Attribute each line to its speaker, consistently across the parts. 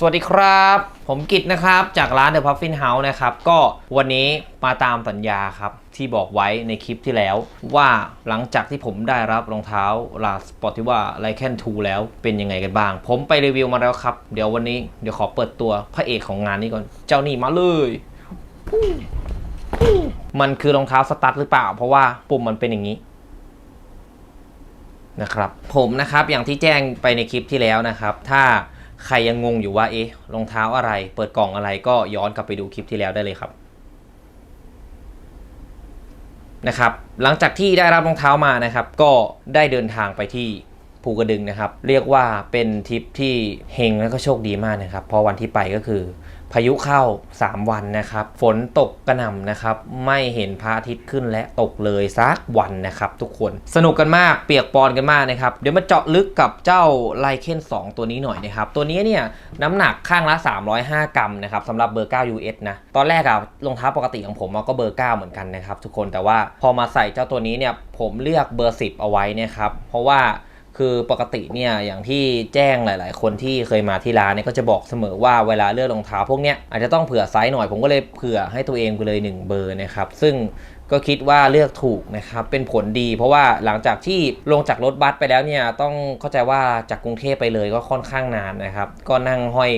Speaker 1: สวัสดีครับ ผมกิตนะครับ จากร้าน The Puffin House นะครับ ก็วันนี้มาตามสัญญาครับ ที่บอกไว้ในคลิปที่แล้ว ว่าหลังจากที่ผมได้รับรองเท้าลาสปอร์ติว่าไลแคนทูแล้วเป็นยังไงกันบ้าง ผมไปรีวิวมาแล้วครับ เดี๋ยววันนี้เดี๋ยวขอเปิดตัวพระเอกของงานนี้ก่อน เจ้านี่มาเลยมันคือรองเท้าสตั๊ดหรือเปล่า เพราะว่าปุ่มมันเป็นอย่างนี้นะครับ ผมนะครับอย่างที่แจ้งไปในคลิปที่แล้วนะครับ ถ้า ใครยังงงอยู่ว่าเอ๊ะรองเท้าอะไร เปิดกล่องอะไรก็ย้อนกลับไปดูคลิปที่แล้วได้เลยครับนะครับ หลังจากที่ได้รับรองเท้ามานะครับ ก็ได้เดินทางไปที่ภูกระดึงนะครับ เรียกว่าเป็นทริปที่เฮงและก็โชคดีมากนะครับเพราะวันที่ไปก็คือ พายุเข้า 3 วันนะครับ ฝนตกกระหน่ำนะครับ ไม่เห็นพระอาทิตย์ขึ้นและตกเลยสักวันนะครับทุกคน สนุกกันมาก เปียกปอนกันมากนะครับ เดี๋ยวมาเจาะลึกกับเจ้าไลเคน2 ตัวนี้หน่อยนะครับ ตัวนี้เนี่ยน้ำหนักข้างละ 305 กรัมนะครับสำหรับเบอร์ 9 US นะ ตอนแรกอะรองเท้าปกติของผมก็เบอร์ 9 เหมือนกันนะครับทุกคน แต่ว่าพอมาใส่เจ้าตัวนี้เนี่ยผมเลือกเบอร์ 10 เอาไว้นะครับ เพราะว่า คือปกติเนี่ยอย่างที่แจ้งหลาย ๆ คนที่เคยมาที่ร้านเนี่ยก็จะบอกเสมอว่าเวลาเลือกรองเท้าพวกเนี้ยอาจจะต้องเผื่อไซส์หน่อยผมก็เลยเผื่อให้ตัวเองไปเลย 1 เบอร์นะครับซึ่งก็คิดว่าเลือกถูกนะครับเป็นผลดีเพราะว่าหลังจากที่ลงจากรถบัสไปแล้วเนี่ยต้องเข้าใจว่าจากกรุงเทพไปเลยก็ค่อนข้างนานนะครับก็นั่งห้อย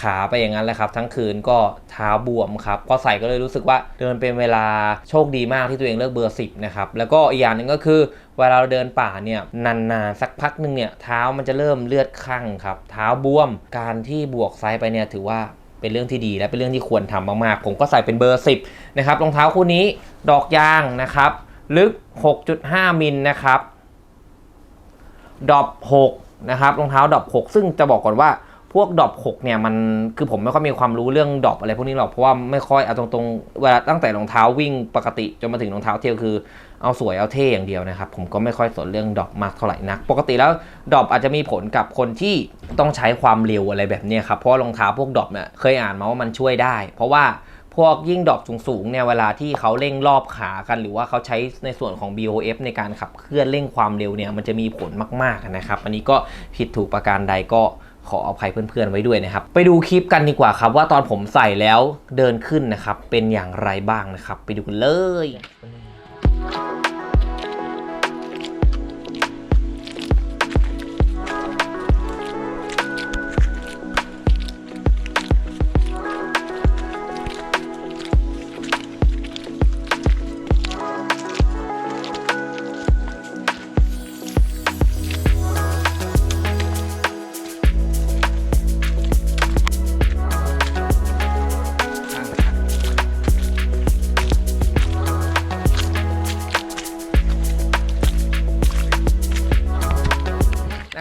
Speaker 1: ขาไปอย่างนั้นแหละครับ ทั้งคืนก็เท้าบวมครับพอใส่ก็เลยรู้สึกว่าเดินเป็นเวลาโชคดีมากที่ตัวเองเลือกเบอร์ 10นะครับแล้วก็อีกอย่างหนึ่งก็คือ เวลาเราเดินป่าเนี่ยนานๆสักพักหนึ่งเนี่ยเท้ามันจะเริ่มเลือดข้างครับ เท้าบวมการที่บวกไซส์ไปเนี่ยถือว่าเป็นเรื่องที่ดีและเป็นเรื่องที่ควรทำมากๆ ผมก็ใส่เป็นเบอร์ 10 นะครับรองเท้าคู่นี้ดอกยางนะครับ ลึก 6.5 มิลนะครับดอบ6นะครับรองเท้าดอบ6 ซึ่งจะบอกก่อนว่าพวกดอบ6เนี่ยมันคือผมไม่ค่อยมีความรู้เรื่องดอบอะไรพวกนี้หรอกเพราะว่าไม่ค่อยเอาตรงๆเวลาตั้งแต่รองเท้าวิ่งปกติจนมาถึงรองเท้าเที่ยวคือ เอาสวยเอาเท่อย่างเดียวนะครับ ผมก็ไม่ค่อยสนเรื่องดรอปมากเท่าไหร่นัก ปกติแล้วดรอปอาจจะมีผลกับคนที่ต้องใช้ความเร็วอะไรแบบนี้ครับ เพราะรองเท้าพวกดรอปเนี่ยเคยอ่านมาว่ามันช่วยได้ เพราะว่าพวกยิ่งดรอปสูงๆเนี่ยเวลาที่เขาเร่งรอบขากัน หรือว่าเขาใช้ในส่วนของ BOF ในการขับเคลื่อนเร่งความเร็วเนี่ยมันจะมีผลมากๆนะครับ อันนี้ก็ผิดถูกประการใดก็ขออภัยเพื่อนๆไว้ด้วยนะครับ ไปดูคลิปกันดีกว่าครับ ว่าตอนผมใส่แล้วเดินขึ้นนะครับ เป็นอย่างไรบ้างนะครับ ไปดูกันเลย Bye.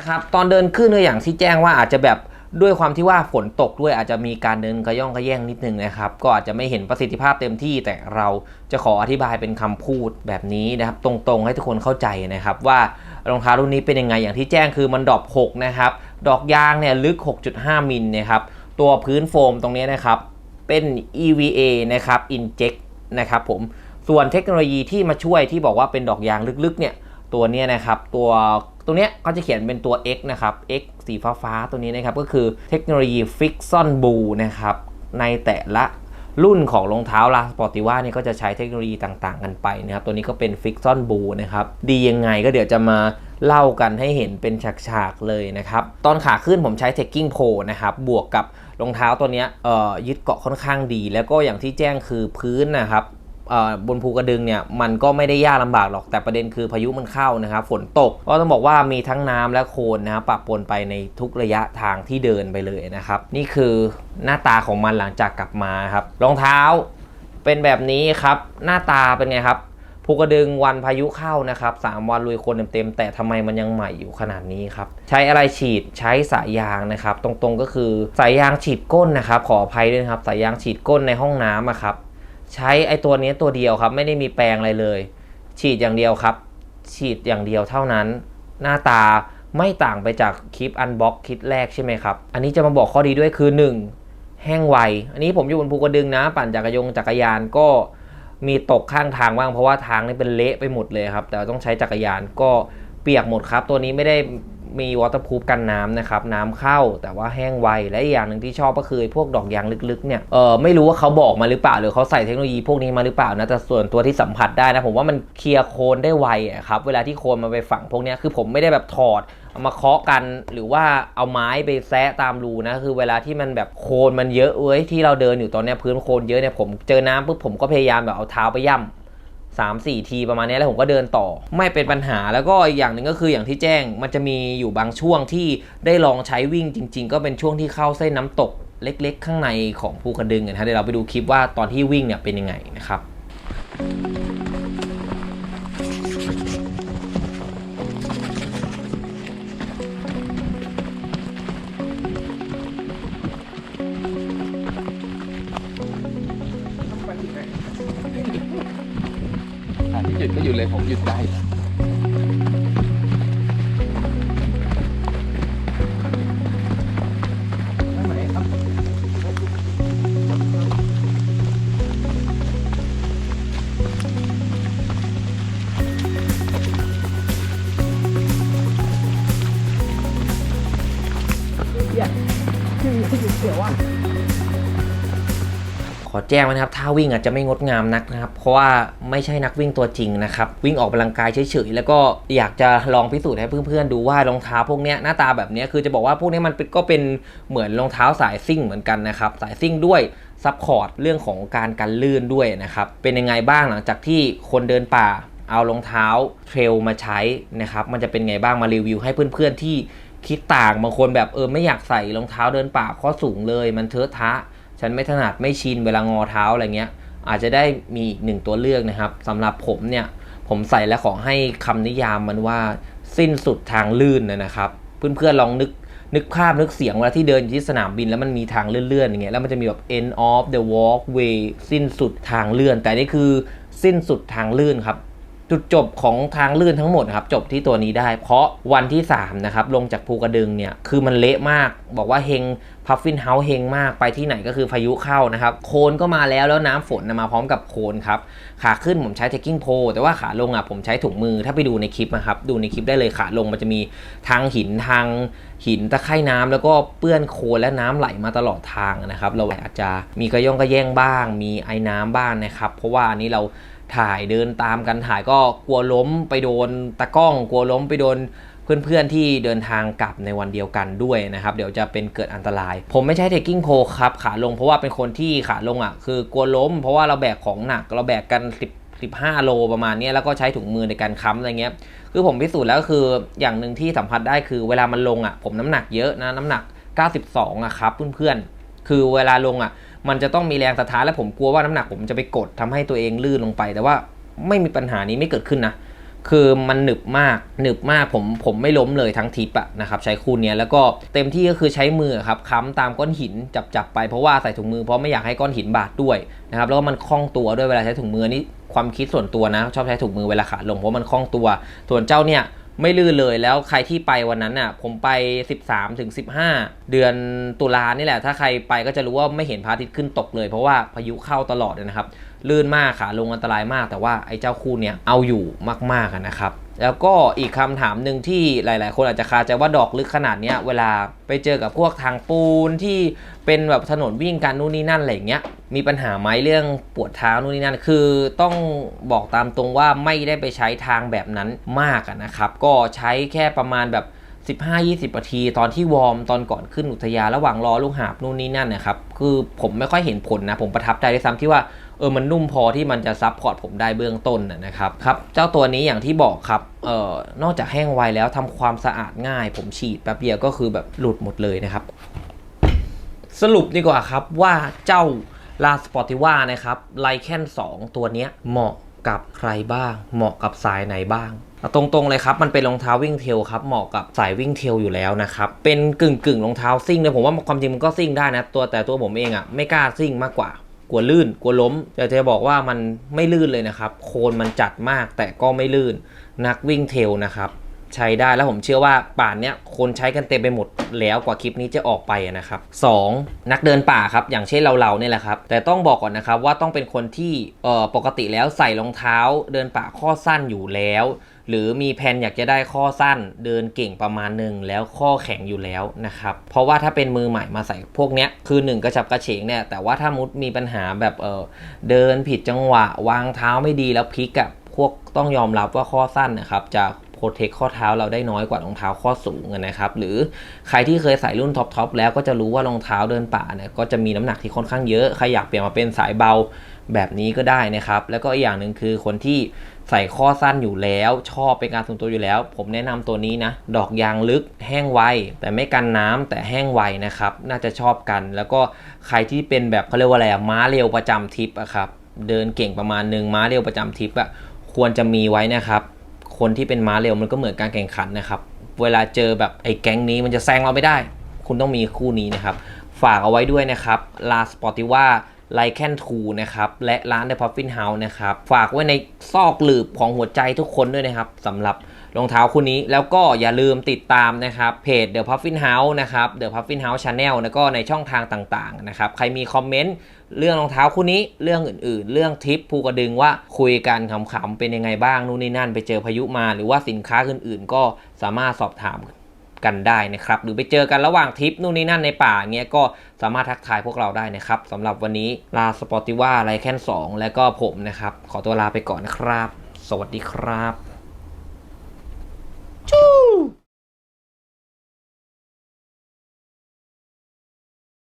Speaker 1: นะครับตอนเดินขึ้นก็อย่างที่แจ้งว่าอาจจะแบบด้วยความที่ว่าฝนตกด้วยอาจจะมีการเดินกระย่องกระแย่งนิดนึงนะครับ ก็อาจจะไม่เห็นประสิทธิภาพเต็มที่ แต่เราจะขออธิบายเป็นคำพูดแบบนี้นะครับ ตรงๆให้ทุกคนเข้าใจนะครับ ว่ารองเท้ารุ่นนี้เป็นยังไงอย่างที่แจ้งคือมันดอก6นะครับดอกยางเนี่ยลึก 6.5 มิลนะครับตัวพื้นโฟมตรงนี้นะครับเป็น EVA นะครับ Inject นะครับผมส่วนเทคโนโลยีที่มาช่วยที่บอกว่าเป็นดอกยางลึกๆเนี่ยตัวเนี้ยนะครับตัว ตรงเนี้ยก็จะเขียนเป็นตัว X นะครับ X สีฟ้าฟ้าๆตัวนี้นะครับ ก็คือเทคโนโลยี Friction Blue นะครับ ในแต่ละรุ่นของรองเท้าลาสปอร์ติว่านี่ก็จะใช้เทคโนโลยีต่างๆ กันไปนะครับ ตัวนี้ก็เป็น Friction Blue นะครับ ดียังไงก็เดี๋ยวจะมาเล่ากันให้เห็นเป็นฉากๆเลยนะครับ ตอนขาขึ้นผมใช้ Taking Pro นะครับ บวกกับรองเท้าตัวนี้ยึดเกาะค่อนข้างดี แล้วก็อย่างที่แจ้งคือพื้นนะครับ บนภูกระดึงเนี่ยมันก็ไม่ได้ยากลำบากหรอกแต่ประเด็นคือพายุมันเข้านะครับฝนตกก็ต้องบอกว่ามีทั้งน้ำและโคลนนะครับปะปนไปในทุกระยะทางที่เดินไปเลยนะครับ นี่คือหน้าตาของมันหลังจากกลับมาครับรองเท้าเป็นแบบนี้ครับหน้าตาเป็นไงครับภูกระดึงวันพายุเข้านะครับสามวันลุยโคนเต็มๆแต่ทำไมมันยังใหม่อยู่ขนาดนี้ครับ ใช้อะไรฉีดใช้สายยางนะครับ ตรงๆก็คือสายยางฉีดก้นนะครับ ขออภัยด้วยครับสายยางฉีดก้นในห้องน้ำครับ ใช้ไอตัวนี้ตัวเดียวครับ ไม่ได้มีแปรงอะไรเลย ฉีดอย่างเดียวครับ ฉีดอย่างเดียวเท่านั้น หน้าตาไม่ต่างไปจากคลิปอันบ็อกคลิปแรกใช่ไหมครับ อันนี้จะมาบอกข้อดีด้วยคือ 1. แห้งไว อันนี้ผมอยู่บนภูกระดึงนะ ปั่นจักรยงจักรยานก็มีตกข้างทางบ้างเพราะว่าทางนี่เป็นเละไปหมดเลยครับ แต่ต้องใช้จักรยานก็เปียกหมดครับ ตัวนี้ไม่ได้ มีวอเตอร์พูฟกันน้ำนะครับน้ำเข้าแต่ว่าแห้งไว และอีกอย่างหนึ่งที่ชอบก็คือพวกดอกยางลึกๆเนี่ยเออไม่รู้ว่าเขาบอกมาหรือเปล่า หรือเขาใส่เทคโนโลยีพวกนี้มาหรือเปล่านะแต่ส่วนตัวที่สัมผัสได้นะผมว่ามันเคลียร์โคลนได้ไวครับเวลาที่โคลนมาไปฝังพวกนี้คือผมไม่ได้แบบถอดเอามาเคาะกันหรือว่าเอาไม้ไปแซะตามรูนะคือเวลาที่มันแบบโคลนมันเยอะเว้ยที่เราเดินอยู่ตอนนี้พื้นโคลนเยอะเนี่ยผมเจอน้ำปุ๊บผมก็พยายามแบบเอาเท้าไปย่ำ สามสี่ทีประมาณนี้แล้วผมก็เดินต่อ ไม่เป็นปัญหาแล้วก็อีกอย่างหนึ่งก็คืออย่างที่แจ้งมันจะมีอยู่บางช่วงที่ได้ลองใช้วิ่งจริง ๆ ก็เป็นช่วงที่เข้าเส้นน้ำตกเล็ก ๆ ข้างในของภูกระดึงนะฮะเดี๋ยวเราไปดูคลิปว่าตอนที่วิ่งเนี่ยเป็นยังไงนะครับ
Speaker 2: อะ ก็หยุดเลยผมหยุดได้
Speaker 1: แจ้งไว้นะครับถ้าวิ่งอาจจะไม่งดงามนักนะครับ เพราะว่าไม่ใช่นักวิ่งตัวจริงนะครับ วิ่งออกกำลังกายเฉยๆ แล้วก็อยากจะลองพิสูจน์ให้เพื่อนๆ ดูว่ารองเท้าพวกนี้หน้าตาแบบนี้คือจะบอกว่าพวกนี้มันก็เป็นเหมือนรองเท้าสายซิ่งเหมือนกันนะครับ สายซิ่งด้วยซัพพอร์ตเรื่องของการกันลื่นด้วยนะครับ เป็นยังไงบ้างหลังจากที่คนเดินป่าเอารองเท้าเทรลมาใช้นะครับ มันจะเป็นไงบ้างมารีวิวให้เพื่อนๆที่คิดต่างบางคนแบบเออไม่อยากใส่รองเท้าเดินป่าข้อสูงเลย มันเทอะทะ ฉันไม่ถนัดไม่ชินเวลางอเท้าอะไรเงี้ย อาจจะได้มีอีกหนึ่งตัวเลือกนะครับสำหรับผมเนี่ยผมใส่และขอให้คำนิยามมันว่าสิ้นสุดทางลื่นนะครับ เพื่อนๆลองนึกนึกภาพนึกเสียงเวลาที่เดินอยู่ที่สนามบินแล้วมันมีทางเลื่อนๆอย่างเงี้ยแล้วมันจะมีแบบ end of the walkway สิ้นสุดทางเลื่อน แต่นี่คือสิ้นสุดทางลื่นครับ จุดจบของทางลื่นทั้งหมดครับจบที่ตัวนี้ได้ เพราะวันที่3นะครับลงจากภูกระดึงเนี่ยคือมันเละมาก บอกว่าเฮงพัฟฟินเฮาเฮงมากไปที่ไหนก็คือพายุเข้านะครับโคลนก็มาแล้วแล้วน้ำฝนมาพร้อมกับโคลนครับขาขึ้นผมใช้ taking p o แต่ว่าขาลงอะผมใช้ถุงมือถ้าไปดูในคลิปนะครับดูในคลิปได้เลยขาลงมันจะมีทางหินทาง หินตะไคร่น้ำแล้วก็เปื้อนโคลนและน้ำไหลมาตลอดทางนะครับ เราอาจจะมีกระย่องกระแย่งบ้าง มีไอ้น้ำบ้างนะครับ เพราะว่าอันนี้เราถ่ายเดินตามกันถ่ายก็กลัวล้มไปโดนตะก้องกลัวล้มไปโดนเพื่อนๆที่เดินทางกลับในวันเดียวกันด้วยนะครับ เดี๋ยวจะเป็นเกิดอันตราย ผมไม่ใช่เทคกิ้งโพครับขาลงเพราะว่าเป็นคนที่ขาลงอะคือกลัวล้ม เพราะว่าเราแบกของหนักเราแบกกัน 10 15 โลประมาณเนี้ยแล้วก็ใช้ถุงมือในการค้ำอะไรเงี้ยคือผมพิสูจน์แล้วก็คืออย่างหนึ่งที่สัมผัสได้คือเวลามันลงอะผมน้ำหนักเยอะนะน้ำหนัก 92อะครับเพื่อนๆคือเวลาลงอะ มันจะต้องมีแรงสะท้านและผมกลัวว่าน้ำหนักผมจะไปกดทำให้ตัวเองลื่นลงไป แต่ว่าไม่มีปัญหานี้ไม่เกิดขึ้นนะ คือมันหนึบมากหนึบมากผมผมไม่ล้มเลยทั้งทิปอะนะครับใช้คู่เนี้ยแล้วก็เต็มที่ก็คือใช้มือครับค้ำตามก้อนหินจับจับไปเพราะว่าใส่ถุงมือเพราะไม่อยากให้ก้อนหินบาดด้วยนะครับแล้วก็มันคล่องตัวด้วยเวลาใช้ถุงมือนี่ความคิดส่วนตัวนะ ชอบใช้ถุงมือเวลาขาลงเพราะมันคล่องตัว ส่วนเจ้าเนี่ยไม่ลื่นเลยแล้วใครที่ไปวันนั้นน่ะผมไป 13ถึง15 เดือนตุลานี่แหละ ถ้าใครไปก็จะรู้ว่าไม่เห็นพระอาทิตย์ขึ้นตกเลยเพราะว่าพายุเข้าตลอดนะครับ ลื่นมากขาลงอันตรายมาก แต่ว่าไอ้เจ้าคู่เนี่ยเอาอยู่มากๆนะครับ แล้วก็อีกคำถามหนึ่งที่หลาย ๆ คนอาจจะคาใจว่าดอกลึกขนาดเนี้ยเวลาไปเจอกับพวกทางปูนที่เป็นแบบถนนวิ่งกันนู่นนี่นั่นอะไรอย่างเงี้ยมีปัญหาไหมเรื่องปวดเท้านู่นนี่นั่น คือต้องบอกตามตรงว่าไม่ได้ไปใช้ทางแบบนั้นมากนะครับ ก็ใช้แค่ประมาณแบบ15-20นาทีตอนที่วอร์มตอนก่อนขึ้นอุทยานระหว่างรอลูกหาบนู่นนี่นั่นนะครับ คือผมไม่ค่อยเห็นผลนะ ผมประทับใจด้วยซ้ำที่ว่า เออมันนุ่มพอที่มันจะซับพอร์ตผมได้เบื้องต้นนะนะครับครับเจ้าตัวนี้อย่างที่บอกครับเอ่อนอกจากแห้งไวแล้วทำความสะอาดง่าย ผมฉีดแป๊บเดียวก็คือแบบหลุดหมดเลยนะครับ สรุปดีกว่าครับว่าเจ้าลาสปอติว่านะครับไลแคน2 ตัวเนี้ยเหมาะกับใครบ้าง เหมาะกับสายไหนบ้างตรงๆเลยครับ มันเป็นรองเท้าวิ่งเทลครับ เหมาะกับสายวิ่งเทลอยู่แล้วนะครับ เป็นกึ่งกึ่งๆรองเท้าซิ่งเลยผมว่าความจริงมันก็ซิ่งได้นะ ตัวแต่ตัวผมเองอะ่ะไม่กล้าซิ่งมากกว่า กลัวลื่นกลัวล้ม แต่จะบอกว่ามันไม่ลื่นเลยนะครับ โคนมันจัดมากแต่ก็ไม่ลื่น นักวิ่งเทลนะครับ ใช้ได้แล้วผมเชื่อว่าป่านเนี้ยคนใช้กันเต็มไปหมดแล้วกว่าคลิปนี้จะออกไปนะครับ 2. นักเดินป่าครับ อย่างเช่นเราเราเนี่ยแหละครับ แต่ต้องบอกก่อนนะครับว่าต้องเป็นคนที่เอ่อปกติแล้วใส่รองเท้า เดินป่าข้อสั้นอยู่แล้ว หรือมีแผนอยากจะได้ข้อสั้นเดินเก่งประมาณหนึ่งแล้วข้อแข็งอยู่แล้วนะครับ เพราะว่าถ้าเป็นมือใหม่มาใส่พวกเนี้ยคือหนึ่งกระฉับกระเฉงเนี่ยแต่ว่าถ้ามุดมีปัญหาแบบเออเดินผิดจังหวะ วางเท้าไม่ดีแล้วพลิกอะพวกต้องยอมรับว่าข้อสั้นนะครับจะโปรเทคข้อเท้าเราได้น้อยกว่ารองเท้าข้อสูงนะครับ หรือใครที่เคยใส่รุ่นท็อปทอปแล้วก็จะรู้ว่ารองเท้าเดินป่าเนี่ยก็จะมีน้ำหนักที่ค่อนข้างเยอะใครอยากเปลี่ยนมาเป็นสายเบา แบบนี้ก็ได้นะครับ แล้วก็อีกอย่างหนึ่งคือคนที่ใส่ข้อสั้นอยู่แล้ว ชอบเป็นการส่วนตัวอยู่แล้ว ผมแนะนำตัวนี้นะ ดอกยางลึกแห้งไว แต่ไม่กันน้ำแต่แห้งไวนะครับ น่าจะชอบกัน แล้วก็ใครที่เป็นแบบเขาเรียกว่าอะไรอะม้าเร็วประจำทิปอะครับ เดินเก่งประมาณหนึ่งม้าเร็วประจำทิปอะควรจะมีไว้นะครับ คนที่เป็นม้าเร็วมันก็เหมือนการแข่งขันนะครับ เวลาเจอแบบไอ้แก๊งนี้มันจะแซงเราไม่ได้ คุณต้องมีคู่นี้นะครับ ฝากเอาไว้ด้วยนะครับลาสปอติว่า ไลแคนทูนะครับ และร้าน The Puffin House นะครับ ฝากไว้ในซอกหลืบของหัวใจทุกคนด้วยนะครับสำหรับรองเท้าคู่นี้แล้วก็อย่าลืมติดตามนะครับเพจ The Puffin House นะครับ The Puffin House Channel แล้วก็ในช่องทางต่างๆนะครับใครมีคอมเมนต์เรื่องรองเท้าคู่นี้เรื่องอื่นๆ เรื่องทริปภูกระดึงว่าคุยกันขำๆเป็นยังไงบ้างนู่นนี่นั่น ไปเจอพายุมาหรือว่าสินค้าอื่นๆ ก็สามารถสอบถาม กันได้นะครับ หรือไปเจอกันระหว่างทริปนู่นนี่นั่นในป่าเงี้ยก็สามารถทักทายพวกเราได้นะครับสำหรับวันนี้ลาสปอติว่าไรแค่น2 และก็ผมนะครับ ขอตัวลาไปก่อนนะครับ สวัสดีครับ